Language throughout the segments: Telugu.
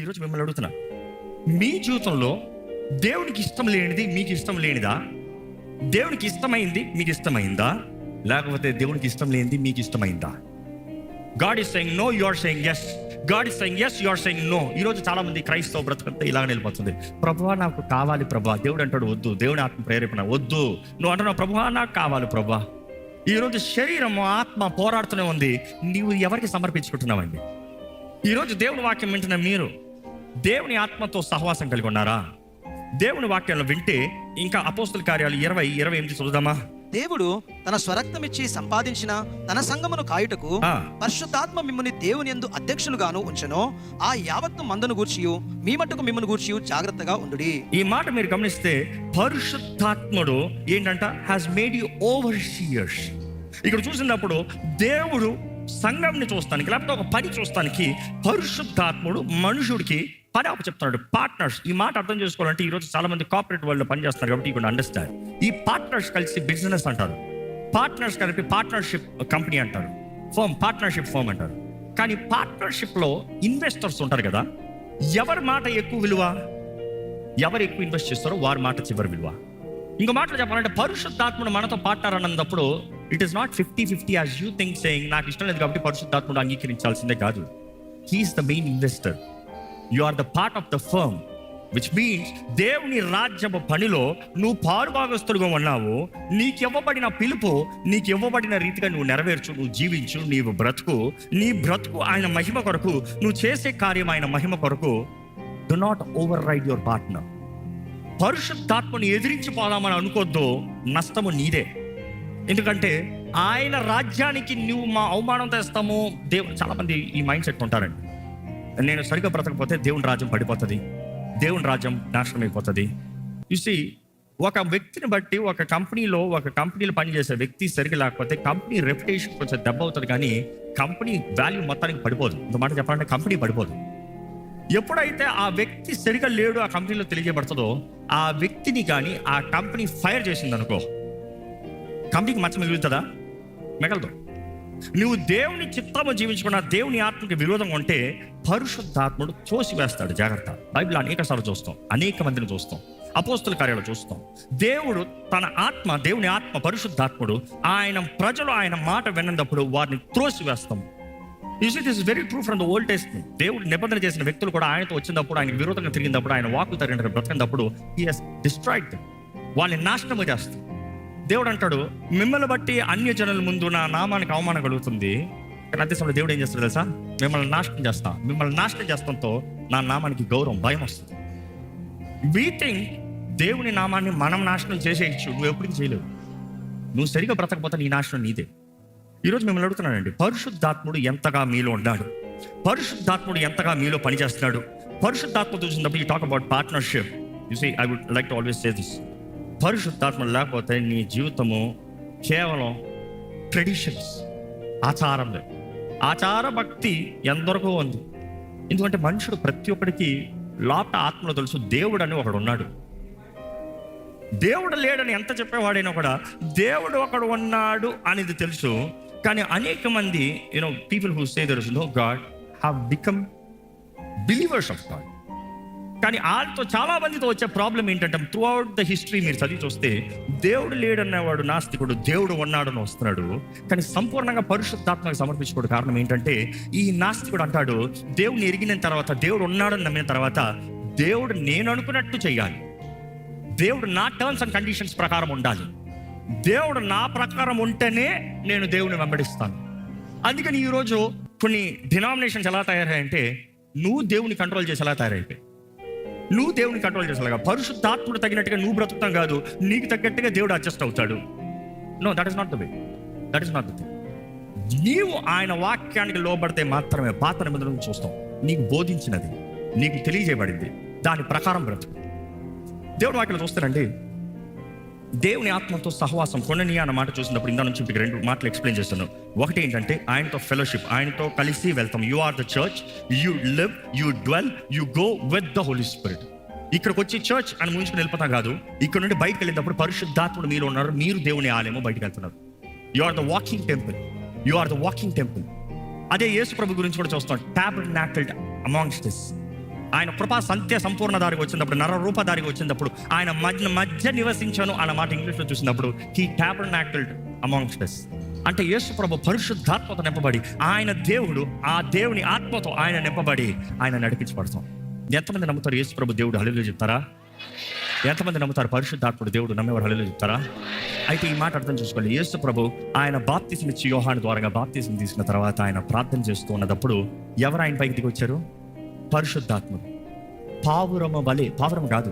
ఈరోజు మిమ్మల్ని అడుగుతున్నా. మీ జీవితంలో దేవునికి ఇష్టం లేనిది మీకు ఇష్టం లేనిదా? దేవునికి ఇష్టమైంది మీకు ఇష్టమైందా? లేకపోతే దేవునికి ఇష్టం లేనిది మీకు ఇష్టమైందా? God is saying no you are saying yes God is saying yes you are saying no ఈరోజు చాలా మంది క్రైస్తవ బ్రతకంతా ఇలాగ వెళ్ళిపోతుంది. ప్రభువా నాకు కావాలి ప్రభా. దేవుడు అంటాడు వద్దు. దేవుని ఆత్మ ప్రేరేపణ. వద్దు. నువ్వు అంటున్నావు ప్రభువా నాకు కావాలి ప్రభా. ఈరోజు శరీరము ఆత్మ పోరాడుతూనే ఉంది. నీవు ఎవరికి సమర్పించుకుంటున్నావండి? ఈరోజు దేవుని వాక్యం వింటున్న మీరు. దేవుని ఆత్మతో సహవాసం కలిగి ఉన్నారా? దేవుని వాక్యాలను వింటే ఇంకా అపోస్తుల కార్యాలు ఇరవై ఇరవై ఎనిమిది చూద్దామా దేవుడు తన స్వరక్తమిచ్చి సంపాదించిన తన సంగమును కాయుటకు. పరిశుద్ధాత్మ మిమ్మల్ని దేవుని యందు అధ్యక్షులుగాను ఉంచెను. ఆ యావత్తు మందను గూర్చియు మీ మట్టుకు మిమ్మల్ని గూర్చియు జాగ్రత్తగా ఉండుడి. ఈ మాట మీరు గమనిస్తే పరిశుద్ధాత్ముడు ఏంటంట? హ్యాస్ మేడ్ యూ ఓవర్ ఇక్కడ చూసినప్పుడు దేవుడు సంఘంని చూస్తానికి లేకపోతే ఒక పని చూస్తానికి పరిశుద్ధాత్ముడు మనుషుడికి పని అప్పు చెప్తున్నాడు పార్ట్నర్స్ ఈ మాట అర్థం చేసుకోవాలంటే ఈ రోజు చాలా మంది కార్పొరేట్ వరల్డ్ పనిచేస్తారు కాబట్టి కూడా అండర్స్టాండ్ ఈ పార్ట్నర్స్ కలిసి బిజినెస్ అంటారు. పార్ట్నర్స్ కలిపి పార్ట్నర్షిప్ కంపెనీ అంటారు. ఫర్మ్ పార్ట్నర్షిప్ ఫర్మ్ అంటారు. కానీ పార్ట్నర్షిప్లో ఇన్వెస్టర్స్ ఉంటారు కదా ఎవరి మాట ఎక్కువ విలువ? ఎవరు ఎక్కువ ఇన్వెస్ట్ చేస్తారో వారి మాట చివరి విలువ. ఇంకో మాటలు చెప్పాలంటే పరిశుద్ధాత్ముడు మనతో పార్ట్నర్ అన్నప్పుడు it is not fifty fifty as you think saying నాకు ఇష్టం లేదు కాబట్టి పరిశుద్ధాత్ముడు అంగీకరించాల్సిందే కాదు. He is the main investor you are the part of the firm which means దేవుని రాజ్యపు పనిలో నువ్వు పారుభాగస్తుడుగా ఉన్నావు. నీకు ఇవ్వబడిన పిలుపు నీకు ఇవ్వబడిన రీతిగా నువ్వు నెరవేర్చు నువ్వు జీవించు నీవు బ్రతుకు. నీ బ్రతుకు ఆయన మహిమ కొరకు నువ్వు చేసే కార్యం ఆయన మహిమ కొరకు. Do not override your partner పరిశుద్ధాత్మను ఎదిరించి పోదామని అనుకోద్దు. నష్టము నీదే. ఎందుకంటే ఆయన రాజ్యానికి నువ్వు మా అవమానం తెస్తాము. దేవు చాలామంది ఈ మైండ్ సెట్ ఉంటారండి. నేను సరిగ్గా బ్రతకపోతే దేవుని రాజ్యం పడిపోతుంది. దేవుని రాజ్యం నాశనం అయిపోతుంది చూసి ఒక వ్యక్తిని బట్టి ఒక కంపెనీలో ఒక కంపెనీలో పనిచేసే వ్యక్తి సరిగ్గా లేకపోతే కంపెనీ రెప్యుటేషన్ కొంచెం దెబ్బ అవుతుంది కానీ కంపెనీ వాల్యూ మొత్తానికి పడిపోదు. ఇంత మాట చెప్పాలంటే కంపెనీ పడిపోదు. ఎప్పుడైతే ఆ వ్యక్తి సరిగా లేడు ఆ కంపెనీలో తెలియజేయబడుతుందో ఆ వ్యక్తిని కానీ ఆ కంపెనీ ఫైర్ చేసింది అనుకో కంపెనీకి మచ్చ మిగులుతుందా మిగలదు. నువ్వు దేవుని చిత్తము జీవించకుండా దేవుని ఆత్మకి విరోధం ఉంటే పరిశుద్ధాత్ముడు తోసి వేస్తాడు జాగ్రత్త. బైబిల్ అనేక సార్లు చూస్తాం. అనేక మందిని చూస్తాం. అపోస్తుల కార్యాలు చూస్తాం. దేవుడు తన ఆత్మ దేవుని ఆత్మ పరిశుద్ధాత్ముడు ఆయన ప్రజలు ఆయన మాట విన్నప్పుడు వారిని త్రోసి వేస్తాం you is very true from the old testament దేవుడు నిబంధన చేసిన వ్యక్తులు కూడా ఆయనతో వచ్చినప్పుడు ఆయన విరోధంగా తిరిగినప్పుడు ఆయన వాకులు తగిన బ్రతికినప్పుడు హీ హెస్ డిస్ట్రాయిడ్ వాళ్ళని నాశనం చేస్తాం. దేవుడు అంటాడు మిమ్మల్ని బట్టి అన్య జనుల ముందు నా నామానికి అవమానం కలుగుతుంది. కానీ అదే సమయంలో దేవుడు ఏం చేస్తాడు తెలుసా? మిమ్మల్ని నాశనం చేస్తా. మిమ్మల్ని నాశనం చేస్తాంతో నా నామానికి గౌరవం భయం వస్తుంది. వీ థింక్ దేవుని నామాన్ని మనం నాశనం చేసేయచ్చు. నువ్వు ఎప్పటికీ చేయలేవు. నువ్వు సరిగా బ్రతకపోతే నీ నాశనం నీదే. ఈరోజు మిమ్మల్ని అడుగుతున్నానండి పరిశుద్ధాత్ముడు ఎంతగా మీలో ఉన్నాడు? పరిశుద్ధాత్ముడు ఎంతగా మీలో పనిచేస్తున్నాడు? పరిశుద్ధాత్మ చూసినప్పుడు ఈ talk about partnership you see I would like to always say this పరిశుద్ధాత్మ లేకపోతే నీ జీవితము కేవలం ట్రెడిషన్స్ ఆచారంలో ఆచార భక్తి ఎందరికో ఉంది. ఎందుకంటే మనుషుడు ప్రతి ఒక్కడికి లోపల ఆత్మలో తెలుసు దేవుడు అని ఒకడు ఉన్నాడు. దేవుడు లేడని ఎంత చెప్పేవాడైనా కూడా దేవుడు ఒకడు ఉన్నాడు అనేది తెలుసు. కానీ అనేక మంది you know people who say there is no God have become believers of God కానీ వాళ్ళతో చాలా మందితో వచ్చే ప్రాబ్లం ఏంటంటే త్రూ అవుట్ ద హిస్టరీ మీరు చదివి చూస్తే దేవుడు లేడన్నవాడు నాస్తికుడు దేవుడు ఉన్నాడని వస్తున్నాడు. కానీ సంపూర్ణంగా పరిశుద్ధాత్మకు సమర్పించుకోవడం కారణం ఏంటంటే ఈ నాస్తికుడు అంటాడు దేవుడిని ఎరిగిన తర్వాత దేవుడు ఉన్నాడని నమ్మిన తర్వాత దేవుడు నేను అనుకున్నట్టు చేయాలి దేవుడు నా టర్మ్స్ అండ్ కండిషన్స్ ప్రకారం ఉండాలి. దేవుడు నా ప్రకారం ఉంటేనే నేను దేవుని వెంబడిస్తాను. అందుకని ఈరోజు కొన్ని డినామినేషన్స్ ఎలా తయారయ్యాయంటే నువ్వు దేవుని కంట్రోల్ చేసి ఎలా తయారైపోయి నువ్వు దేవుని కంట్రోల్ చేసేలాగా పరిశుద్ధాత్ముడు తగినట్టుగా నువ్వు బ్రతుకుతాం కాదు నీకు తగ్గట్టుగా దేవుడు అడ్జస్ట్ అవుతాడు. No that is not the way that is not the thing నీవు ఆయన వాక్యానికి లోబడితే మాత్రమే పాత నిబంధనలు చూస్తాం. నీకు బోధించినది నీకు తెలియజేయబడింది. దాని ప్రకారం బ్రతుకు. దేవుడు వాక్యం చూస్తారండి దేవుని ఆత్మతో సహవాసం కొనని అన్న మాట చూసినప్పుడు ఇందా నుంచి మీకు రెండు మాటలు ఎక్స్ప్లెయిన్ చేస్తాను ఒకటి ఏంటంటే ఆయనతో ఫెలోషిప్ ఆయనతో కలిసి వెళ్తాం. You are the church you live you dwell you go with the Holy Spirit ఇక్కడికి వచ్చి చర్చ్ అని ముంచుకుని వెళ్ళిపోతాం కాదు. ఇక్కడ నుండి బయటకు వెళ్ళేటప్పుడు పరిశుద్ధాత్ముడు మీరు ఉన్నారు మీరు దేవుని ఆలయము బయటకు వెళ్తున్నారు. You are the walking temple you are the walking temple అదే యేసు ప్రభు గురించి కూడా చూస్తాం. ట్యాబ్లెట్ నాటల్డ్ అమాంగ్స్ దిస్ ఆయన కృపా సంత్య సంపూర్ణ దారికి వచ్చినప్పుడు నర రూప దారికి వచ్చినప్పుడు ఆయన మధ్య మధ్య నివసించాను అన్న మాట ఇంగ్లీష్లో చూసినప్పుడు he tabernacled among us అంటే యేసు ప్రభు పరిశుద్ధాత్మతో నింపబడి ఆయన దేవుడు ఆ దేవుని ఆత్మతో ఆయన నింపబడి ఆయన నడిపించబడతాం. ఎంతమంది నమ్ముతారు యేసు ప్రభు దేవుడు? హళిలో చెప్తారా? ఎంతమంది నమ్ముతారు పరిశుద్ధాత్ముడు దేవుడు నమ్మేవారు? హళిలో చెప్తారా? అయితే ఈ మాట అర్థం చేసుకోండి. యేసు ప్రభు ఆయన బాప్తిసం ఇచ్చి యోహాను ద్వారా బాప్తిసం తీసుకున్న తర్వాత ఆయన ప్రార్థన చేస్తూ ఉన్నప్పుడు ఎవరు ఆయన పైకి దిగి వచ్చారు? పరిశుద్ధాత్ముడు. పావురమ వలె పావురం కాదు.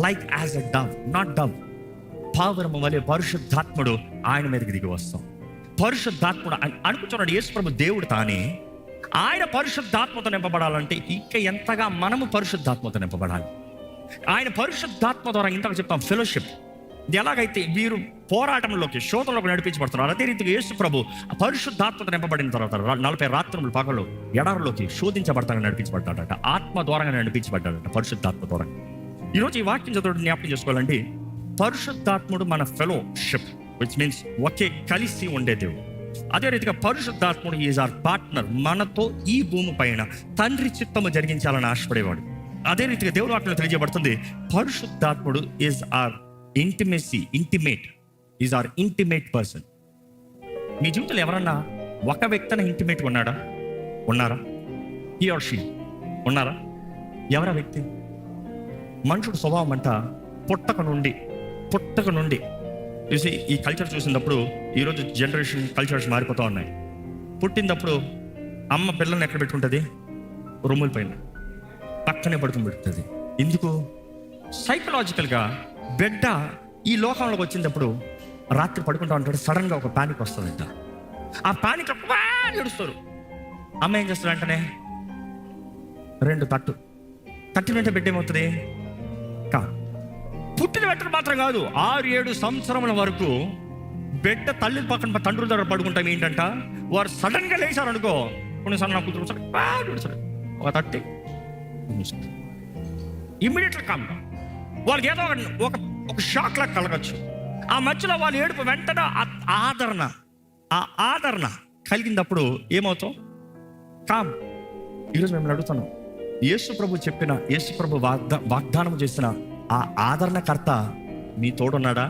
Like as a dove not dove పావురమ వలె పరిశుద్ధాత్ముడు ఆయన మీదకి దిగి వస్తాం. పరిశుద్ధాత్ముడు ఆయన అనుకుంటున్నాడు యేసు ప్రభు దేవుడు తానే. ఆయన పరిశుద్ధాత్మత నింపబడాలంటే ఇంకా ఎంతగా మనము పరిశుద్ధాత్మత నింపబడాలి. ఆయన పరిశుద్ధాత్మ ద్వారా ఇంతకు చెప్తాం ఫెలోషిప్ ఎలాగైతే వీరు పోరాటంలోకి శోధంలోకి నడిపించబడుతున్నారు అదే రీతిగా యేసు ప్రభు పరిశుద్ధాత్మత నింపబడిన తర్వాత నలభై రాత్రులు పగలు ఎడారిలోకి శోధించబడతానని నడిపించబడ్డాడట. ఆత్మ ద్వారంగా నడిపించబడ్డాడట పరిశుద్ధాత్మ ద్వారా ఈరోజు ఈ వాక్యం చదువు జ్ఞాపకం చేసుకోవాలండి. పరిశుద్ధాత్ముడు మన ఫెలోషిప్ విచ్ మీన్స్ ఒకే కలిసి ఉండే దేవుడు. అదే రీతిగా పరిశుద్ధాత్ముడు ఈజ్ ఆర్ పార్ట్నర్ మనతో ఈ భూమి పైన తండ్రి చిత్తము జరిగించాలని ఆశపడేవాడు. అదే రీతిగా దేవుడు వాటిలో తెలియజేయబడుతుంది పరిశుద్ధాత్ముడు is our intimacy intimate is our intimate person మీ జీవితంలో ఎవరన్నా ఒక వ్యక్తిన ఇంటిమేట్ ఉన్నాడా? ఉన్నారా? ఈ ఆర్ షీ ఉన్నారా? ఎవరా వ్యక్తి? మనుషుడు స్వభావం అంట పుట్టక నుండి పుట్టక నుండి. చూసి ఈ కల్చర్ చూసినప్పుడు ఈరోజు జనరేషన్ కల్చర్స్ మారిపోతూ ఉన్నాయి. పుట్టినప్పుడు అమ్మ పిల్లల్ని ఎక్కడ పెట్టుకుంటుంది? రొమ్ముల పైన. పక్కనే పడుకుని పెడుతుంది. ఎందుకు? సైకలాజికల్గా బిడ్డ ఈ లోకంలోకి వచ్చినప్పుడు రాత్రి పడుకుంటా ఉంటాడు సడన్గా ఒక పానిక్ వస్తుందంట ఆ పానిక్ ఏడుస్తారు. అమ్మ ఏం చేస్తారు వెంటనే? రెండు తట్టు. తట్టిన వెంటనే బిడ్డ ఏమవుతుంది? కా. పుట్టిన వెంటనే మాత్రం కాదు ఆరు ఏడు సంవత్సరముల వరకు బిడ్డ తల్లి పక్కన తండ్రుల దగ్గర పడుకుంటాం ఏంటంట? వారు సడన్గా లేచారు అనుకో కొన్నిసార్లు నా కూతురు సరే, ఒక తట్టి. ఇమ్మీడియట్గా కామ్. వాళ్ళకి ఏదో ఒక ఒక షాక్లా షాక్ కలగచ్చు. ఆ మధ్యలో వాళ్ళు ఏడుపు వెంటనే ఆదరణ ఆ ఆదరణ కలిగినప్పుడు ఏమవుతాం? కామ్. ఈరోజు మేము అడుగుతున్నాం. యేసు ప్రభు చెప్పిన యేసు ప్రభు వాగ్దా వాగ్దానం చేసిన ఆ ఆదరణకర్త మీ తోడున్నాడా?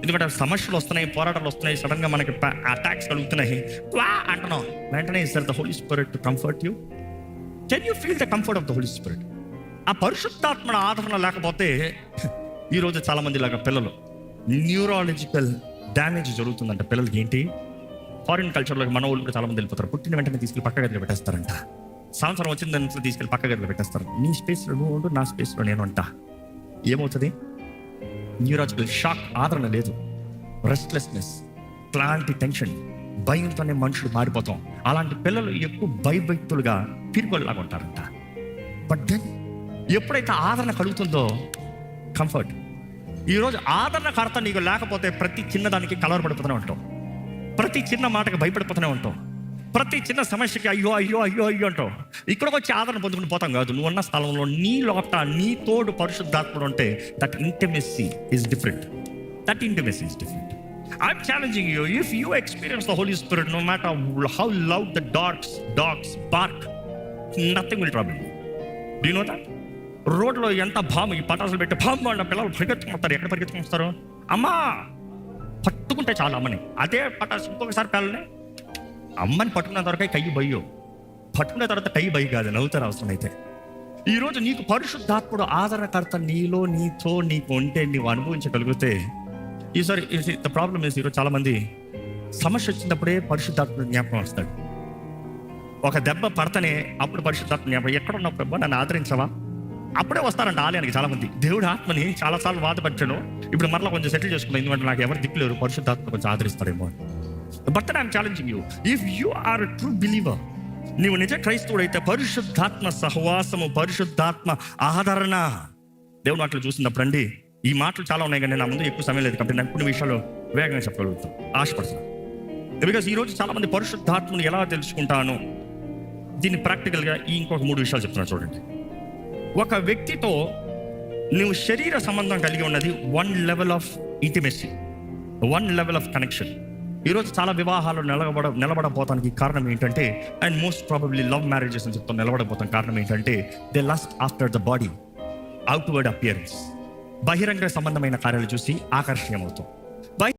ఎందుకంటే సమస్యలు వస్తున్నాయి పోరాటాలు వస్తున్నాయి సడన్గా మనకి అటాక్స్ కలుగుతున్నాయి. వా అంటున్నాం. వెంటనే ఇస్తారు the Holy Spirit to comfort you. Can you feel the comfort of the Holy Spirit? ఆ పరిశుద్ధాత్మన ఆదరణ లేకపోతే ఈరోజు చాలామంది ఇలాగ పిల్లలు న్యూరాలజికల్ డ్యామేజ్ జరుగుతుందంట. పిల్లలకి ఏంటి? ఫారిన్ కల్చర్లో మన ఊళ్ళో చాలామంది వెళ్ళిపోతారు. పుట్టిన వెంటనే తీసుకెళ్ళి పక్క గదిలో పెట్టేస్తారంట. సంవత్సరం వచ్చిన దాంట్లో తీసుకెళ్ళి పక్క గదిలో పెట్టేస్తారు. నీ స్పేస్లో నువ్వు ఉండు నా స్పేస్లో నేను అంట ఏమవుతుంది? న్యూరాలజికల్ షాక్ ఆదరణ లేదు. రెస్ట్లెస్నెస్ క్లాంటి టెన్షన్ భయంతోనే మనుషులు మారిపోతాం. అలాంటి పిల్లలు ఎక్కువ భయభక్తులుగా పిరుగోళ్ళలాగా ఉంటారంట. బట్ దెన్ ఎప్పుడైతే ఆదరణ కలుగుతుందో కంఫర్ట్ ఈరోజు ఆదరణ కర్త నీకు లేకపోతే ప్రతి చిన్నదానికి కలవరపడిపోతూనే ఉంటాం ప్రతి చిన్న మాటకి భయపడిపోతూనే ఉంటాం ప్రతి చిన్న సమస్యకి అయ్యో అయ్యో అయ్యో అయ్యో అంటాం ఇక్కడికి వచ్చి ఆదరణ పొందుకుని పోతాం కాదు. నువ్వు ఉన్న స్థలంలో నీ లోపట నీ తోడు పరిశుద్ధాత్ముడు ఉంటే that intimacy is different that intimacy is different I'm challenging you if you experience the Holy Spirit no matter how love the dogs dogs bark nothing will problem do no that రోడ్లో ఎంత బాంబు ఈ పటాసులు పెట్టి బాంబు అన్న పిల్లలు పరిగెత్తుకుంటారు. ఎక్కడ పరిగెత్తుకుని అమ్మా! పట్టుకుంటే చాలు అమ్మని. అదే పటాసు ఇంకొకసారి పిల్లల్ని. అమ్మని పట్టుకున్న తర్వాత కయ్యి భయ్యో పట్టుకున్న తర్వాత కయ్యి భయ్యి కాదు నవ్వుతారు అవసరం అయితే. ఈరోజు నీకు పరిశుద్ధాత్ముడు ఆదరణకర్త నీలో నీతో నీకు ఉంటే నీవు అనుభవించగలిగితే ఈసారి ద ప్రాబ్లమ్ ఇస్ ఈరోజు చాలామంది సమస్య వచ్చినప్పుడే పరిశుద్ధాత్మ జ్ఞాపకం వస్తాడు. ఒక దెబ్బ పడతనే అప్పుడు పరిశుద్ధాత్మ జ్ఞాపకం ఎక్కడ ఉన్నప్పుడు నన్ను ఆదరించవా? అప్పుడే వస్తారంట ఆలయానికి చాలా మంది దేవుడు ఆత్మని చాలాసార్లు బాధపరిచాను ఇప్పుడు మరలా కొంచెం సెటిల్ చేసుకున్నాను ఎందుకంటే నాకు ఎవరు దిక్కులేరు పరిశుద్ధాత్మ కొంచెం ఆదరిస్తారేమో భర్త but I'm challenging you if you are true believer నీవు నిజ క్రైస్తవుడైతే పరిశుద్ధాత్మ సహవాసము పరిశుద్ధాత్మ ఆదరణ. దేవుడు అట్లా చూసినప్పుడు అండి ఈ మాటలు చాలా ఉన్నాయి కానీ నా ముందు ఎక్కువ సమయం లేదు కాబట్టి నాకు కొన్ని విషయాలు వేగంగా చెప్పగలుగుతాను. ఆశపడుతున్నాను బికాస్ ఈరోజు చాలా మంది పరిశుద్ధాత్మను ఎలా తెలుసుకుంటాను? దీన్ని ప్రాక్టికల్గా ఈ ఇంకొక మూడు విషయాలు చెప్తున్నాను చూడండి. ఒక వ్యక్తితో నువ్వు శరీర సంబంధం కలిగి ఉన్నది one level of intimacy one level of connection ఈరోజు చాలా వివాహాలు నిలబడ నిలబడబోతానికి కారణం ఏంటంటే and most probably love marriages అని చెప్తాం నిలబడబోతాం కారణం ఏంటంటే they lust after the body outward appearance బహిరంగ సంబంధమైన కార్యాలు చూసి ఆకర్షణీయమవుతాం.